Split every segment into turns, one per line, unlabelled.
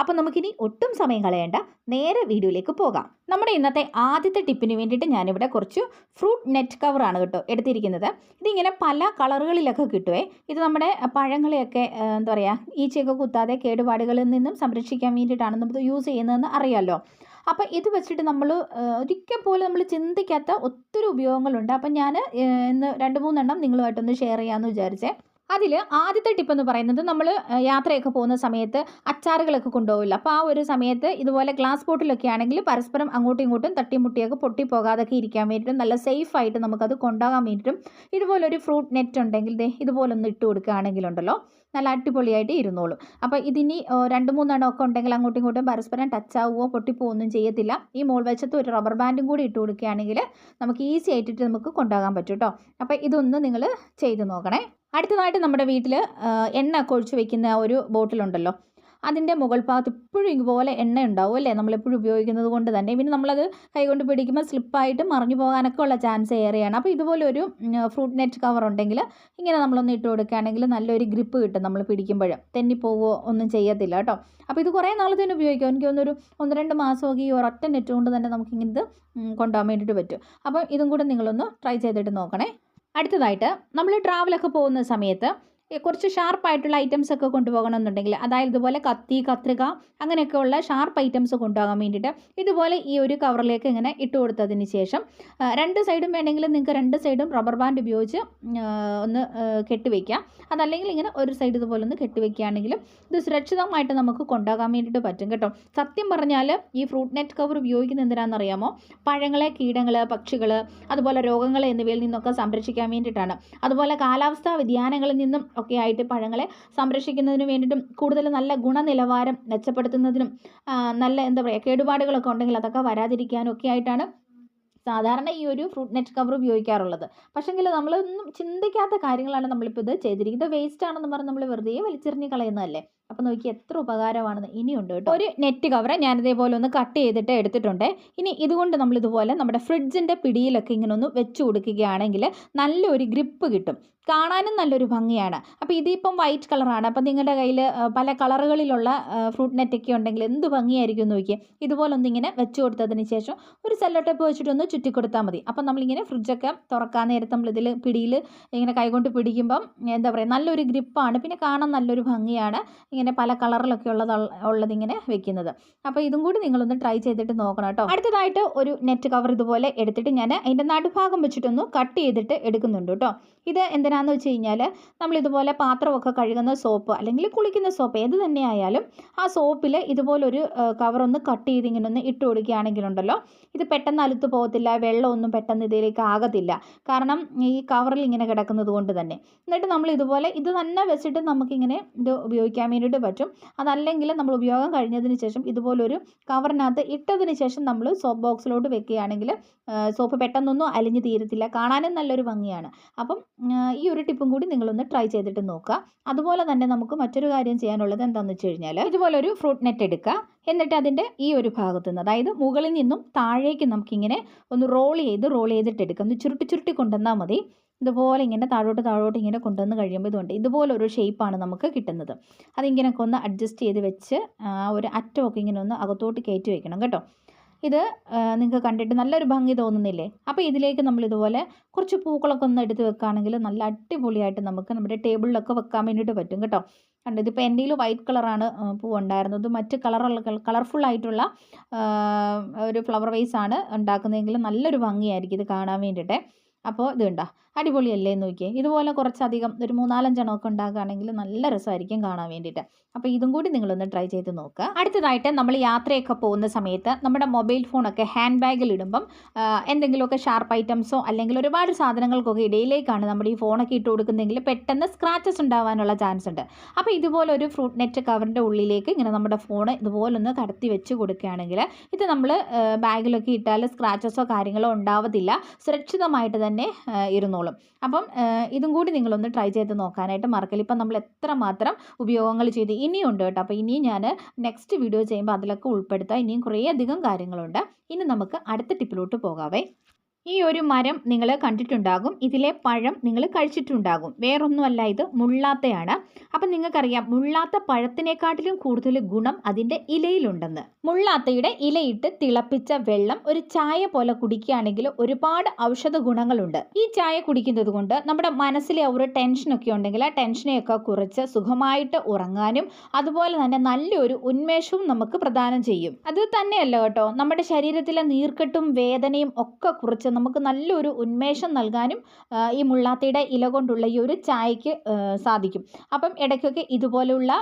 അപ്പോൾ നമുക്കിനി ഒട്ടും സമയം കളയേണ്ട നേരെ വീഡിയോയിലേക്ക് പോകാം. നമ്മുടെ ഇന്നത്തെ ആദ്യത്തെ ടിപ്പിന് വേണ്ടിയിട്ട് ഞാനിവിടെ കുറച്ച് ഫ്രൂട്ട് നെറ്റ് കവറാണ് കേട്ടോ എടുത്തിരിക്കുന്നത്. ഇതിങ്ങനെ പല കളറുകളിലൊക്കെ കിട്ടുവേ. ഇത് നമ്മുടെ പഴങ്ങളെയൊക്കെ എന്താ പറയുക ഈച്ചയൊക്കെ കുത്താതെ കേടുപാടുകളിൽ നിന്നും സംരക്ഷിക്കാൻ വേണ്ടിയിട്ടാണ് നമുക്ക് യൂസ് ചെയ്യുന്നതെന്ന് അറിയാമല്ലോ അപ്പോൾ ഇത് വെച്ചിട്ട് നമ്മൾ ഒരിക്കൽ പോലും നമ്മൾ ചിന്തിക്കാത്ത ഒത്തിരി ഉപയോഗങ്ങളുണ്ട്. അപ്പം ഞാൻ ഇന്ന് രണ്ട് മൂന്നെണ്ണം നിങ്ങളുമായിട്ടൊന്ന് ഷെയർ ചെയ്യാമെന്ന് വിചാരിച്ചേ. അതിൽ ആദ്യത്തെ ടിപ്പ് എന്ന് പറയുന്നത് നമ്മൾ യാത്രയൊക്കെ പോകുന്ന സമയത്ത് അച്ചാറുകളൊക്കെ കൊണ്ടുപോകില്ല അപ്പോൾ ആ ഒരു സമയത്ത് ഇതുപോലെ ഗ്ലാസ് ബോട്ടിലൊക്കെ ആണെങ്കിൽ പരസ്പരം അങ്ങോട്ടും ഇങ്ങോട്ടും തട്ടിമുട്ടിയൊക്കെ പൊട്ടിപ്പോകാതൊക്കെ ഇരിക്കാൻ വേണ്ടിയിട്ടും നല്ല സേഫ് ആയിട്ട് നമുക്കത് കൊണ്ടുപോകാൻ വേണ്ടിയിട്ടും ഇതുപോലൊരു ഫ്രൂട്ട് നെറ്റ് ഉണ്ടെങ്കിൽ ദേ ഇതുപോലൊന്ന് ഇട്ട് കൊടുക്കുകയാണെങ്കിലുണ്ടല്ലോ നല്ല അടിപൊളിയായിട്ട് ഇരുന്നോളും. അപ്പോൾ ഇതിനി രണ്ട് മൂന്നെണ്ണം ഒക്കെ ഉണ്ടെങ്കിൽ അങ്ങോട്ടും ഇങ്ങോട്ടും പരസ്പരം ടച്ച് ആവുകയോ പൊട്ടിപ്പോവൊന്നും ചെയ്യത്തില്ല. ഈ മോൾ വശത്ത് ഒരു റബ്ബർ ബാൻഡും കൂടി ഇട്ട് കൊടുക്കുകയാണെങ്കിൽ നമുക്ക് ഈസി ആയിട്ടിട്ട് നമുക്ക് കൊണ്ടുപോകാൻ പറ്റും കേട്ടോ അപ്പോൾ ഇതൊന്ന് നിങ്ങൾ ചെയ്ത് നോക്കണേ. അടുത്തതായിട്ട് നമ്മുടെ വീട്ടിൽ എണ്ണ ഒക്കെ ഒഴിച്ച് വെക്കുന്ന ഒരു ബോട്ടിലുണ്ടല്ലോ. അതിന്റെ മുകൾ ഭാഗത്ത് ഇപ്പോഴും ഇതുപോലെ എണ്ണ ഉണ്ടാവും അല്ലേ? നമ്മളെപ്പോഴും ഉപയോഗിക്കുന്നത് കൊണ്ട് തന്നെ. പിന്നെ നമ്മളത് കൈകൊണ്ട് പിടിക്കുമ്പോൾ സ്ലിപ്പായിട്ട് മറിഞ്ഞു പോകാനൊക്കെ ഉള്ള ചാൻസ് ഏറെയാണ്. അപ്പോൾ ഇതുപോലെ ഒരു ഫ്രൂട്ട് നെറ്റ് കവർ ഉണ്ടെങ്കിൽ ഇങ്ങനെ നമ്മളൊന്ന് ഇട്ട് കൊടുക്കുകയാണെങ്കിൽ നല്ലൊരു ഗ്രിപ്പ് കിട്ടും നമ്മൾ പിടിക്കുമ്പോൾ തെന്നിപ്പോവോ ഒന്നും ചെയ്യത്തില്ല കേട്ടോ. അപ്പോൾ ഇത് കുറേ നാളത്തേന് ഉപയോഗിക്കാം. എനിക്ക് തോന്നുന്നൊരു ഒന്ന് രണ്ട് മാസമൊക്കെ ഈ ഒരൊറ്റ നെറ്റ് കൊണ്ട് തന്നെ നമുക്കിങ്ങനത് കൊണ്ടുപോകാൻ വേണ്ടിയിട്ട് പറ്റും. അപ്പോൾ ഇതും കൂടെ നിങ്ങളൊന്ന് ട്രൈ ചെയ്തിട്ട് നോക്കണേ. അടുത്തതായിട്ട് നമ്മൾ ട്രാവലൊക്കെ പോകുന്ന സമയത്ത് കുറച്ച് ഷാർപ്പായിട്ടുള്ള ഐറ്റംസ് ഒക്കെ കൊണ്ടുപോകണം എന്നുണ്ടെങ്കിൽ അതായത് ഇതുപോലെ കത്തി കത്രിക അങ്ങനെയൊക്കെയുള്ള ഷാർപ്പ് ഐറ്റംസ് കൊണ്ടുപോകാൻ വേണ്ടിയിട്ട് ഇതുപോലെ ഈ ഒരു കവറിലേക്ക് ഇങ്ങനെ ഇട്ട് കൊടുത്തതിന് ശേഷം രണ്ട് സൈഡും വേണമെങ്കിൽ നിങ്ങൾക്ക് രണ്ട് സൈഡും റബ്ബർ ബാൻഡ് ഉപയോഗിച്ച് ഒന്ന് കെട്ടിവെക്കാം അതല്ലെങ്കിൽ ഇങ്ങനെ ഒരു സൈഡ് ഇതുപോലെ ഒന്ന് കെട്ടിവെക്കുകയാണെങ്കിലും ഇത് സുരക്ഷിതമായിട്ട് നമുക്ക് കൊണ്ടുപോകാൻ വേണ്ടിയിട്ട് പറ്റും കേട്ടോ. സത്യം പറഞ്ഞാൽ ഈ ഫ്രൂട്ട് നെറ്റ് കവർ ഉപയോഗിക്കുന്നത് എന്തിനാണെന്നറിയാമോ പഴങ്ങളെ കീടങ്ങൾ പക്ഷികൾ അതുപോലെ രോഗങ്ങൾ എന്നിവയിൽ നിന്നൊക്കെ സംരക്ഷിക്കാൻ വേണ്ടിയിട്ടാണ്. അതുപോലെ കാലാവസ്ഥാ വ്യതിയാനങ്ങളിൽ നിന്നും ഒക്കെ ആയിട്ട് പഴങ്ങളെ സംരക്ഷിക്കുന്നതിന് വേണ്ടിയിട്ടും കൂടുതൽ നല്ല ഗുണനിലവാരം മെച്ചപ്പെടുത്തുന്നതിനും നല്ല എന്താ പറയുക കേടുപാടുകളൊക്കെ ഉണ്ടെങ്കിൽ അതൊക്കെ വരാതിരിക്കാനും ഒക്കെ ആയിട്ടാണ് സാധാരണ ഈ ഒരു ഫ്രൂട്ട് നെറ്റ് കവർ ഉപയോഗിക്കാറുള്ളത്. പക്ഷേങ്കിൽ നമ്മളൊന്നും ചിന്തിക്കാത്ത കാര്യങ്ങളാണ് നമ്മളിപ്പോൾ ഇത് ചെയ്തിരിക്കുന്നത്. വേസ്റ്റ് ആണെന്ന് പറഞ്ഞ് നമ്മൾ വെറുതെ വലിച്ചെറിഞ്ഞ് കളയുന്നതല്ലേ? അപ്പോൾ നോക്കി എത്ര ഉപകാരമാണെന്ന് ഇനിയുണ്ട് കേട്ടോ. ഒരു നെറ്റ് കവർ ഞാൻ ഇതേപോലെ ഒന്ന് കട്ട് ചെയ്തിട്ട് എടുത്തിട്ടുണ്ട്. ഇനി ഇതുകൊണ്ട് നമ്മൾ ഇതുപോലെ നമ്മുടെ ഫ്രിഡ്ജിന്റെ പിടിയിലൊക്കെ ഇങ്ങനെ ഒന്ന് വെച്ച് കൊടുക്കുകയാണെങ്കിൽ നല്ലൊരു ഗ്രിപ്പ് കിട്ടും. കാണാനും നല്ലൊരു ഭംഗിയാണ്. അപ്പോൾ ഇതിപ്പം വൈറ്റ് കളറാണ് അപ്പോൾ നിങ്ങളുടെ കയ്യിൽ പല കളറുകളിലുള്ള ഫ്രൂട്ട് നെറ്റൊക്കെ ഉണ്ടെങ്കിൽ എന്ത് ഭംഗിയായിരിക്കും നോക്കിയാൽ നോക്കിയേ. ഇതുപോലെ ഒന്നിങ്ങനെ വെച്ച് കൊടുത്തതിന് ശേഷം ഒരു സെല്ലോ ടേപ്പ് വെച്ചിട്ടൊന്ന് ചുറ്റി കൊടുത്താൽ മതി. അപ്പം നമ്മളിങ്ങനെ ഫ്രിഡ്ജൊക്കെ തുറക്കാൻ നേരത്ത് നമ്മളിതിൽ പിടിയിൽ ഇങ്ങനെ കൈകൊണ്ട് പിടിക്കുമ്പം എന്താ പറയുക നല്ലൊരു ഗ്രിപ്പാണ്. പിന്നെ കാണാൻ നല്ലൊരു ഭംഗിയാണ് ഇങ്ങനെ പല കളറിലൊക്കെ ഉള്ളത് ഉള്ളതിങ്ങനെ വെക്കുന്നത്. അപ്പോൾ ഇതും കൂടി നിങ്ങളൊന്ന് ട്രൈ ചെയ്തിട്ട് നോക്കണം കേട്ടോ. അടുത്തതായിട്ട് ഒരു നെറ്റ് കവർ ഇതുപോലെ എടുത്തിട്ട് ഞാൻ അതിന്റെ നടുഭാഗം വെച്ചിട്ടൊന്ന് കട്ട് ചെയ്തിട്ട് എടുക്കുന്നുണ്ട് കേട്ടോ. ഇത് എന്തിനാന്ന് വെച്ച് കഴിഞ്ഞാൽ നമ്മളിതുപോലെ പാത്രമൊക്കെ കഴുകുന്ന സോപ്പ് അല്ലെങ്കിൽ കുളിക്കുന്ന സോപ്പ് ഏത് തന്നെയായാലും ആ സോപ്പിൽ ഇതുപോലൊരു കവറൊന്ന് കട്ട് ചെയ്ത് ഇങ്ങനെ ഒന്ന് ഇട്ട് കൊടുക്കുകയാണെങ്കിലുണ്ടല്ലോ ഇത് പെട്ടെന്ന് അലുത്ത് പോകത്തില്ല വെള്ളമൊന്നും പെട്ടെന്ന് ഇതിലേക്ക് ആകത്തില്ല. കാരണം ഈ കവറിൽ ഇങ്ങനെ കിടക്കുന്നത് കൊണ്ട് തന്നെ. എന്നിട്ട് നമ്മൾ ഇതുപോലെ ഇത് തന്നെ വെച്ചിട്ട് നമുക്കിങ്ങനെ ഇത് ഉപയോഗിക്കാൻ വേണ്ടിയിട്ട് പറ്റും. അതല്ലെങ്കിൽ നമ്മൾ ഉപയോഗം കഴിഞ്ഞതിന് ശേഷം ഇതുപോലൊരു കവറിനകത്ത് ഇട്ടതിന് ശേഷം നമ്മൾ സോപ്പ് ബോക്സിലോട്ട് വെക്കുകയാണെങ്കിൽ സോപ്പ് പെട്ടെന്നൊന്നും അലിഞ്ഞ് തീരത്തില്ല. കാണാനും നല്ലൊരു ഭംഗിയാണ്. അപ്പം ഈ ഒരു ടിപ്പും കൂടി നിങ്ങളൊന്ന് ട്രൈ ചെയ്തിട്ട് നോക്കുക. അതുപോലെ തന്നെ നമുക്ക് മറ്റൊരു കാര്യം ചെയ്യാനുള്ളത് എന്താണെന്ന് വെച്ച് കഴിഞ്ഞാൽ ഇതുപോലെ ഒരു ഫ്രൂട്ട് നെറ്റ് എടുക്കുക. എന്നിട്ട് അതിന്റെ ഈ ഒരു ഭാഗത്തു നിന്ന് അതായത് മുകളിൽ നിന്നും താഴേക്ക് നമുക്കിങ്ങനെ ഒന്ന് റോൾ ചെയ്ത് റോൾ ചെയ്തിട്ട് എടുക്കാം. ഒന്ന് ചുരുട്ടി ചുരുട്ടി കൊണ്ടുവന്നാൽ മതി. ഇതുപോലെ ഇങ്ങനെ താഴോട്ട് താഴോട്ട് ഇങ്ങനെ കൊണ്ടുവന്ന് കഴിയുമ്പോൾ ഇതുകൊണ്ട് ഇതുപോലെ ഒരു ഷേപ്പാണ് നമുക്ക് കിട്ടുന്നത്. അതിങ്ങനെയൊക്കെ ഒന്ന് അഡ്ജസ്റ്റ് ചെയ്ത് വെച്ച് ആ ഒരു അറ്റമൊക്കെ ഇങ്ങനെ ഒന്ന് അകത്തോട്ട് കയറ്റി വെക്കണം കേട്ടോ. ഇത് നിങ്ങൾക്ക് കണ്ടിട്ട് നല്ലൊരു ഭംഗി തോന്നുന്നില്ലേ? അപ്പോൾ ഇതിലേക്ക് നമ്മൾ ഇതുപോലെ കുറച്ച് പൂക്കളൊക്കെ ഒന്ന് എടുത്ത് വെക്കുകയാണെങ്കിൽ നല്ല അടിപൊളിയായിട്ട് നമുക്ക് നമ്മുടെ ടേബിളിലൊക്കെ വെക്കാൻ വേണ്ടിയിട്ട് പറ്റും കേട്ടോ. കണ്ടത് ഇതിപ്പോൾ എന്റെ വൈറ്റ് കളറാണ് പൂ ഉണ്ടായിരുന്നത്. മറ്റ് കളറുള്ള കളർഫുൾ ആയിട്ടുള്ള ഒരു ഫ്ലവർ വേസ് ആണ് ഉണ്ടാക്കുന്നതെങ്കിൽ നല്ലൊരു ഭംഗിയായിരിക്കും ഇത് കാണാൻ വേണ്ടിയിട്ട്. അപ്പോൾ ഇത് കണ്ടോ? അടിപൊളിയല്ലേ നോക്കിയേ. ഇതുപോലെ കുറച്ചധികം ഒരു മൂന്നാലഞ്ചെണ്ണമൊക്കെ ഉണ്ടാക്കുകയാണെങ്കിൽ നല്ല രസമായിരിക്കും കാണാൻ വേണ്ടിയിട്ട്. അപ്പോൾ ഇതും കൂടി നിങ്ങളൊന്ന് ട്രൈ ചെയ്ത് നോക്കുക. അടുത്തതായിട്ട് നമ്മൾ യാത്രയൊക്കെ പോകുന്ന സമയത്ത് നമ്മുടെ മൊബൈൽ ഫോണൊക്കെ ഹാൻഡ് ബാഗിൽ ഇടുമ്പം എന്തെങ്കിലുമൊക്കെ ഷാർപ്പ് ഐറ്റംസോ അല്ലെങ്കിൽ ഒരുപാട് സാധനങ്ങൾക്കൊക്കെ ഇടയിലേക്കാണ് നമ്മുടെ ഈ ഫോണൊക്കെ ഇട്ട് കൊടുക്കുന്നതെങ്കിൽ പെട്ടെന്ന് സ്ക്രാച്ചസ് ഉണ്ടാവാനുള്ള ചാൻസ് ഉണ്ട്. അപ്പോൾ ഇതുപോലെ ഒരു ഫ്രൂട്ട് നെറ്റ് കവറിന്റെ ഉള്ളിലേക്ക് ഇങ്ങനെ നമ്മുടെ ഫോൺ ഇതുപോലൊന്ന് കടത്തി വെച്ച് കൊടുക്കുകയാണെങ്കിൽ ഇത് നമ്മൾ ബാഗിലൊക്കെ ഇട്ടാൽ സ്ക്രാച്ചസോ കാര്യങ്ങളോ ഉണ്ടാവത്തില്ല. സുരക്ഷിതമായിട്ട് ആ, ഇരുന്നോളും. അപ്പം ഇതും കൂടി നിങ്ങളൊന്ന് ട്രൈ ചെയ്ത് നോക്കാനായിട്ട് മറക്കില്ല. ഇപ്പം നമ്മൾ എത്ര മാത്രം ഉപയോഗങ്ങൾ ചെയ്ത്. ഇനിയുണ്ട് കേട്ടോ. അപ്പോൾ ഇനിയും ഞാൻ നെക്സ്റ്റ് വീഡിയോ ചെയ്യുമ്പോൾ അതിലൊക്കെ ഉൾപ്പെടുത്താം. ഇനിയും കുറേ അധികം കാര്യങ്ങളുണ്ട്. ഇനി നമുക്ക് അടുത്ത ടിപ്പിലോട്ട് പോകാവേ. ഈ ഒരു മരം നിങ്ങൾ കണ്ടിട്ടുണ്ടാകും. ഇതിലെ പഴം നിങ്ങൾ കഴിച്ചിട്ടുണ്ടാകും. വേറൊന്നുമല്ല ഇത് മുള്ളാത്തയാണ്. അപ്പം നിങ്ങൾക്കറിയാം മുള്ളാത്ത പഴത്തിനെക്കാട്ടിലും കൂടുതൽ ഗുണം അതിന്റെ ഇലയിലുണ്ടെന്ന്. മുള്ളാത്തയുടെ ഇലയിട്ട് തിളപ്പിച്ച വെള്ളം ഒരു ചായ പോലെ കുടിക്കുകയാണെങ്കിൽ ഒരുപാട് ഔഷധ ഗുണങ്ങളുണ്ട്. ഈ ചായ കുടിക്കുന്നത് കൊണ്ട് നമ്മുടെ മനസ്സിലെ ഒരു ടെൻഷനൊക്കെ ഉണ്ടെങ്കിൽ ആ ടെൻഷനെയൊക്കെ കുറച്ച് സുഖമായിട്ട് ഉറങ്ങാനും അതുപോലെ തന്നെ നല്ലൊരു ഉന്മേഷവും നമുക്ക് പ്രദാനം ചെയ്യും. അത് തന്നെയല്ല കേട്ടോ നമ്മുടെ ശരീരത്തിലെ നീർക്കെട്ടും വേദനയും ഒക്കെ കുറച്ച് നമുക്ക് നല്ലൊരു ഉന്മേഷം നൽകാനും ഈ മുള്ളാത്തിയുടെ ഇല കൊണ്ടുള്ള ഈ ഒരു ചായക്ക് സാധിക്കും. അപ്പം ഇടയ്ക്കൊക്കെ ഇതുപോലെയുള്ള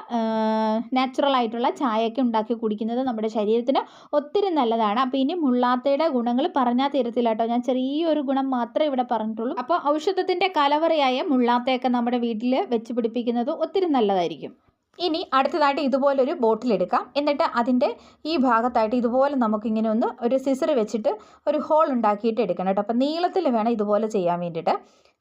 നാച്ചുറൽ ആയിട്ടുള്ള ചായയൊക്കെ ഉണ്ടാക്കി കുടിക്കുന്നത് നമ്മുടെ ശരീരത്തിന് ഒത്തിരി നല്ലതാണ്. അപ്പോൾ ഇനി മുള്ളാത്തയുടെ ഗുണങ്ങൾ പറഞ്ഞാൽ തീരത്തില്ല കേട്ടോ ഞാൻ ചെറിയൊരു ഗുണം മാത്രമേ ഇവിടെ പറഞ്ഞിട്ടുള്ളൂ. അപ്പോൾ ഔഷധത്തിന്റെ കലവറയായ മുള്ളാത്തയൊക്കെ നമ്മുടെ വീട്ടിൽ വെച്ച് പിടിപ്പിക്കുന്നത് ഒത്തിരി നല്ലതായിരിക്കും. ഇനി അടുത്തതായിട്ട് ഇതുപോലൊരു ബോട്ടിൽ എടുക്കാം. എന്നിട്ട് അതിന്റെ ഈ ഭാഗത്തായിട്ട് ഇതുപോലെ നമുക്കിങ്ങനെ ഒന്ന് ഒരു സിസർ വെച്ചിട്ട് ഒരു ഹോൾ ഉണ്ടാക്കിയിട്ട് എടുക്കണം കേട്ടോ. അപ്പോൾ നീളത്തിൽ വേണം ഇതുപോലെ ചെയ്യാൻ വേണ്ടിയിട്ട്.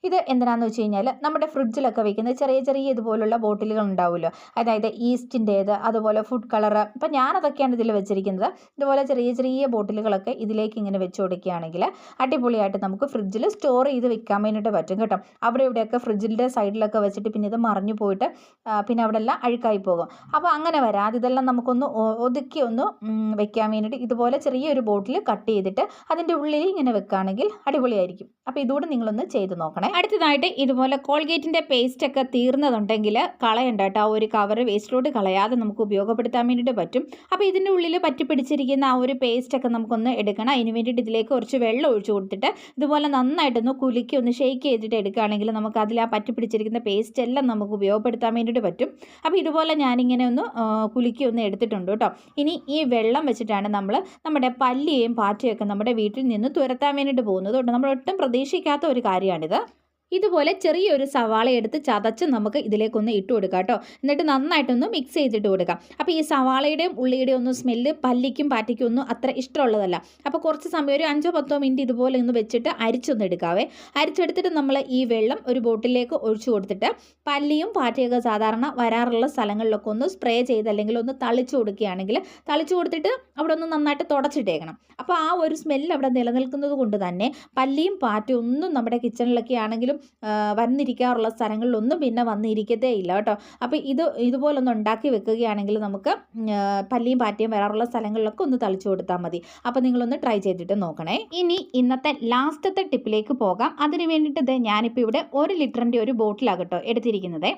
ഇത് എന്തിനാന്ന് വെച്ച് കഴിഞ്ഞാൽ നമ്മുടെ ഫ്രിഡ്ജിലൊക്കെ വെക്കുന്ന ചെറിയ ചെറിയ ഇതുപോലുള്ള ബോട്ടിലുകൾ ഉണ്ടാവുമല്ലോ. അതായത് ഈസ്റ്റിന്റേത് അതുപോലെ ഫുഡ് കളറ്. ഇപ്പം ഞാനതൊക്കെയാണ് ഇതിൽ വെച്ചിരിക്കുന്നത്. ഇതുപോലെ ചെറിയ ചെറിയ ബോട്ടിലുകളൊക്കെ ഇതിലേക്ക് ഇങ്ങനെ വെച്ച് കൊടുക്കുകയാണെങ്കിൽ അടിപൊളിയായിട്ട് നമുക്ക് ഫ്രിഡ്ജിൽ സ്റ്റോർ ചെയ്ത് വെക്കാൻ വേണ്ടിയിട്ട് പറ്റും കേട്ടോ. അവിടെ ഇവിടെയൊക്കെ ഫ്രിഡ്ജിന്റെ സൈഡിലൊക്കെ വെച്ചിട്ട് പിന്നെ ഇത് മറിഞ്ഞു പോയിട്ട് പിന്നെ അവിടെ എല്ലാം അഴുക്കായി പോകും. അപ്പോൾ അങ്ങനെ വരാതെ ഇതെല്ലാം നമുക്കൊന്ന് ഒതുക്കി ഒന്ന് വെക്കാൻ വേണ്ടിയിട്ട് ഇതുപോലെ ചെറിയൊരു ബോട്ടിൽ കട്ട് ചെയ്തിട്ട് അതിന്റെ ഉള്ളിൽ ഇങ്ങനെ വെക്കുകയാണെങ്കിൽ അടിപൊളിയായിരിക്കും. അപ്പോൾ ഇതുകൂടെ നിങ്ങളൊന്ന് ചെയ്ത് നോക്കണേ. അടുത്തതായിട്ട് ഇതുപോലെ കോൾഗേറ്റിന്റെ പേസ്റ്റ് ഒക്കെ തീർന്നതുണ്ടെങ്കിൽ കളയണ്ട കേട്ടോ. ആ ഒരു കവർ വേസ്റ്റിലോട്ട് കളയാതെ നമുക്ക് ഉപയോഗപ്പെടുത്താൻ വേണ്ടിയിട്ട് പറ്റും. അപ്പോൾ ഇതിന്റെ ഉള്ളിൽ പറ്റി പിടിച്ചിരിക്കുന്ന ആ ഒരു പേസ്റ്റ് ഒക്കെ നമുക്കൊന്ന് എടുക്കണം. അതിന് വേണ്ടിയിട്ട് ഇതിലേക്ക് കുറച്ച് വെള്ളം ഒഴിച്ചു കൊടുത്തിട്ട് ഇതുപോലെ നന്നായിട്ടൊന്ന് കുലുക്കി ഒന്ന് ഷേക്ക് ചെയ്തിട്ട് എടുക്കുകയാണെങ്കിൽ നമുക്ക് അതിൽ ആ പറ്റി പിടിച്ചിരിക്കുന്ന പേസ്റ്റ് എല്ലാം നമുക്ക് ഉപയോഗപ്പെടുത്താൻ വേണ്ടിയിട്ട് പറ്റും. അപ്പോൾ ഇതുപോലെ ഞാനിങ്ങനെ ഒന്ന് കുലുക്കി ഒന്ന് എടുത്തിട്ടുണ്ട് കേട്ടോ. ഇനി ഈ വെള്ളം വെച്ചിട്ടാണ് നമ്മൾ നമ്മുടെ പല്ലിയെയും പാറ്റയും ഒക്കെ നമ്മുടെ വീട്ടിൽ നിന്ന് തുരത്താൻ വേണ്ടിയിട്ട് പോകുന്നത് നമ്മൾ ഒട്ടും പ്രതീക്ഷിക്കാത്ത ഒരു കാര്യമാണിത്. ഇതുപോലെ ചെറിയൊരു സവാള എടുത്ത് ചതച്ച് നമുക്ക് ഇതിലേക്കൊന്ന് ഇട്ട് കൊടുക്കാം കേട്ടോ. എന്നിട്ട് നന്നായിട്ടൊന്ന് മിക്സ് ചെയ്തിട്ട് കൊടുക്കാം. അപ്പോൾ ഈ സവാളയുടെയും ഉള്ളിയുടെയും ഒന്നും സ്മെല്ല് പല്ലിക്കും പാറ്റയ്ക്കും ഒന്നും അത്ര ഇഷ്ടമുള്ളതല്ല. അപ്പോൾ കുറച്ച് സമയം ഒരു അഞ്ചോ പത്തോ മിനിറ്റ് ഇതുപോലെ ഒന്ന് വെച്ചിട്ട് അരിച്ചൊന്ന് എടുക്കാവേ. അരിച്ചെടുത്തിട്ട് നമ്മൾ ഈ വെള്ളം ഒരു ബോട്ടിലേക്ക് ഒഴിച്ചു കൊടുത്തിട്ട് പല്ലിയും പാറ്റയൊക്കെ സാധാരണ വരാറുള്ള സ്ഥലങ്ങളിലൊക്കെ ഒന്ന് സ്പ്രേ ചെയ്ത് അല്ലെങ്കിൽ ഒന്ന് തളിച്ചു കൊടുക്കുകയാണെങ്കിൽ തളിച്ചു കൊടുത്തിട്ട് അവിടെ ഒന്ന് നന്നായിട്ട് തുടച്ചിട്ടേക്കണം. അപ്പോൾ ആ ഒരു സ്മെല്ല് അവിടെ നിലനിൽക്കുന്നത് കൊണ്ട് തന്നെ പല്ലിയും പാറ്റയും ഒന്നും നമ്മുടെ കിച്ചണിലൊക്കെ ആണെങ്കിലും വന്നിരിക്കാറുള്ള സ്ഥലങ്ങളിലൊന്നും പിന്നെ വന്നിരിക്കത്തേ ഇല്ല കേട്ടോ. അപ്പോൾ ഇത് ഇതുപോലൊന്ന് ഉണ്ടാക്കി വെക്കുകയാണെങ്കിൽ നമുക്ക് പല്ലിയും പാറ്റയും വരാറുള്ള സ്ഥലങ്ങളിലൊക്കെ ഒന്ന് തളിച്ചു കൊടുത്താൽ മതി. അപ്പോൾ നിങ്ങളൊന്ന് ട്രൈ ചെയ്തിട്ട് നോക്കണേ. ഇനി ഇന്നത്തെ ലാസ്റ്റത്തെ ടിപ്പിലേക്ക് പോകാം. അതിന് വേണ്ടിയിട്ട് ഞാനിപ്പോൾ ഇവിടെ ഒരു ലിറ്ററിന്റെ ഒരു ബോട്ടിലാകട്ടോ എടുത്തിരിക്കുന്നത്.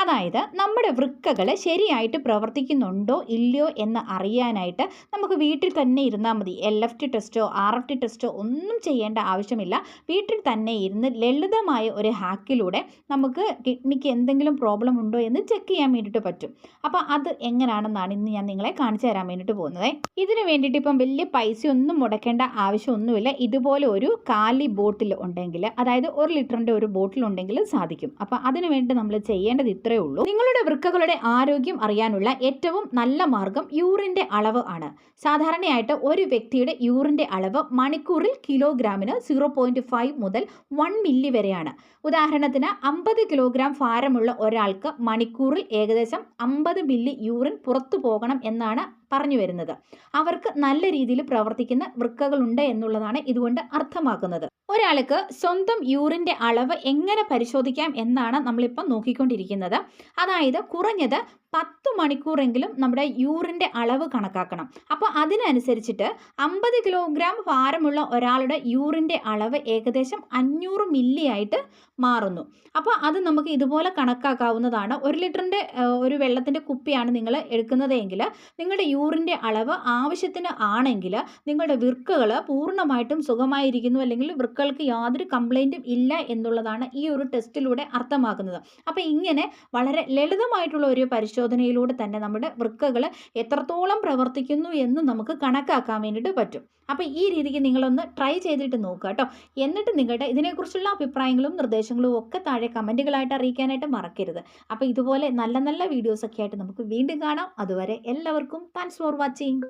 അതായത് നമ്മുടെ വൃക്കകൾ ശരിയായിട്ട് പ്രവർത്തിക്കുന്നുണ്ടോ ഇല്ലയോ എന്ന് അറിയാനായിട്ട് നമുക്ക് വീട്ടിൽ തന്നെ ഇരുന്നാൽ മതി. എൽ എഫ് ടി ടെസ്റ്റോ ആർ എഫ് ടി ടെസ്റ്റോ ഒന്നും ചെയ്യേണ്ട ആവശ്യമില്ല. വീട്ടിൽ തന്നെ ഇരുന്ന് ലളിതമായ ഒരു ഹാക്കിലൂടെ നമുക്ക് കിഡ്നിക്ക് എന്തെങ്കിലും പ്രോബ്ലം ഉണ്ടോ എന്ന് ചെക്ക് ചെയ്യാൻ വേണ്ടിയിട്ട് പറ്റും. അപ്പോൾ അത് എങ്ങനെയാണെന്നാണ് ഇന്ന് ഞാൻ നിങ്ങളെ കാണിച്ചു തരാൻ വേണ്ടിയിട്ട് പോകുന്നത്. ഇതിന് വേണ്ടിയിട്ട് ഇപ്പം വലിയ പൈസ ഒന്നും മുടക്കേണ്ട ആവശ്യമൊന്നുമില്ല. ഇതുപോലെ ഒരു കാലി ബോട്ടിൽ ഉണ്ടെങ്കിൽ അതായത് ഒരു ലിറ്ററിന്റെ ഒരു ബോട്ടിൽ ഉണ്ടെങ്കിൽ സാധിക്കും. അപ്പോൾ അതിന് വേണ്ടി നമ്മൾ ചെയ്യേണ്ടത് ഇത്രയേ ഉള്ളൂ. നിങ്ങളുടെ വൃക്കകളുടെ ആരോഗ്യം അറിയാനുള്ള ഏറ്റവും നല്ല മാർഗം യൂറിന്റെ അളവ് ആണ്. സാധാരണയായിട്ട് ഒരു വ്യക്തിയുടെ യൂറിന്റെ അളവ് മണിക്കൂറിൽ കിലോഗ്രാമിന് സീറോ പോയിന്റ് ഫൈവ് മുതൽ വൺ മില്ലി വരെയാണ്. ഉദാഹരണത്തിന് അമ്പത് കിലോഗ്രാം ഭാരമുള്ള ഒരാൾക്ക് മണിക്കൂറിൽ ഏകദേശം അമ്പത് മില്ലി യൂറിൻ പുറത്തു പോകണം എന്നാണ് പറഞ്ഞു വരുന്നത്. അവർക്ക് നല്ല രീതിയിൽ പ്രവർത്തിക്കുന്ന വൃക്കകളുണ്ട് എന്നുള്ളതാണ് ഇതുകൊണ്ട് അർത്ഥമാക്കുന്നത്. ഒരാൾക്ക് സ്വന്തം യൂറിന്റെ അളവ് എങ്ങനെ പരിശോധിക്കാം എന്നാണ് നമ്മളിപ്പം നോക്കിക്കൊണ്ടിരിക്കുന്നത്. അതായത് കുറഞ്ഞത് പത്ത് മണിക്കൂറെങ്കിലും നമ്മുടെ യൂറിന്റെ അളവ് കണക്കാക്കണം. അപ്പോൾ അതിനനുസരിച്ചിട്ട് അമ്പത് കിലോഗ്രാം ഭാരമുള്ള ഒരാളുടെ യൂറിന്റെ അളവ് ഏകദേശം അഞ്ഞൂറ് മില്ലി ആയിട്ട് മാറുന്നു. അപ്പോൾ അത് നമുക്ക് ഇതുപോലെ കണക്കാക്കാവുന്നതാണ്. ഒരു ലിറ്ററിന്റെ ഒരു വെള്ളത്തിന്റെ കുപ്പിയാണ് നിങ്ങൾ എടുക്കുന്നതെങ്കിൽ നിങ്ങളുടെ യൂറിന്റെ അളവ് ആവശ്യത്തിന് ആണെങ്കിൽ നിങ്ങളുടെ വൃക്കകൾ പൂർണമായിട്ടും സുഖമായിരിക്കുന്നു അല്ലെങ്കിൽ വൃക്കകൾക്ക് യാതൊരു കംപ്ലൈന്റും ഇല്ല എന്നുള്ളതാണ് ഈ ഒരു ടെസ്റ്റിലൂടെ അർത്ഥമാക്കുന്നത്. അപ്പോൾ ഇങ്ങനെ വളരെ ലളിതമായിട്ടുള്ള ഒരു പരിശോധനയിലൂടെ തന്നെ നമ്മുടെ വൃക്കകൾ എത്രത്തോളം പ്രവർത്തിക്കുന്നു എന്ന് നമുക്ക് കണക്കാക്കാൻ വേണ്ടിയിട്ട് പറ്റും. അപ്പോൾ ഈ രീതിക്ക് നിങ്ങളൊന്ന് ട്രൈ ചെയ്തിട്ട് നോക്കുക കേട്ടോ. എന്നിട്ട് നിങ്ങളുടെ ഇതിനെക്കുറിച്ചുള്ള അഭിപ്രായങ്ങളും നിർദ്ദേശങ്ങളും ഒക്കെ താഴെ കമന്റുകളായിട്ട് അറിയിക്കാനായിട്ട് മറക്കരുത്. അപ്പോൾ ഇതുപോലെ നല്ല നല്ല വീഡിയോസൊക്കെ ആയിട്ട് നമുക്ക് വീണ്ടും കാണാം. അതുവരെ എല്ലാവർക്കും താങ്ക്സ് ഫോർ വാച്ചിങ്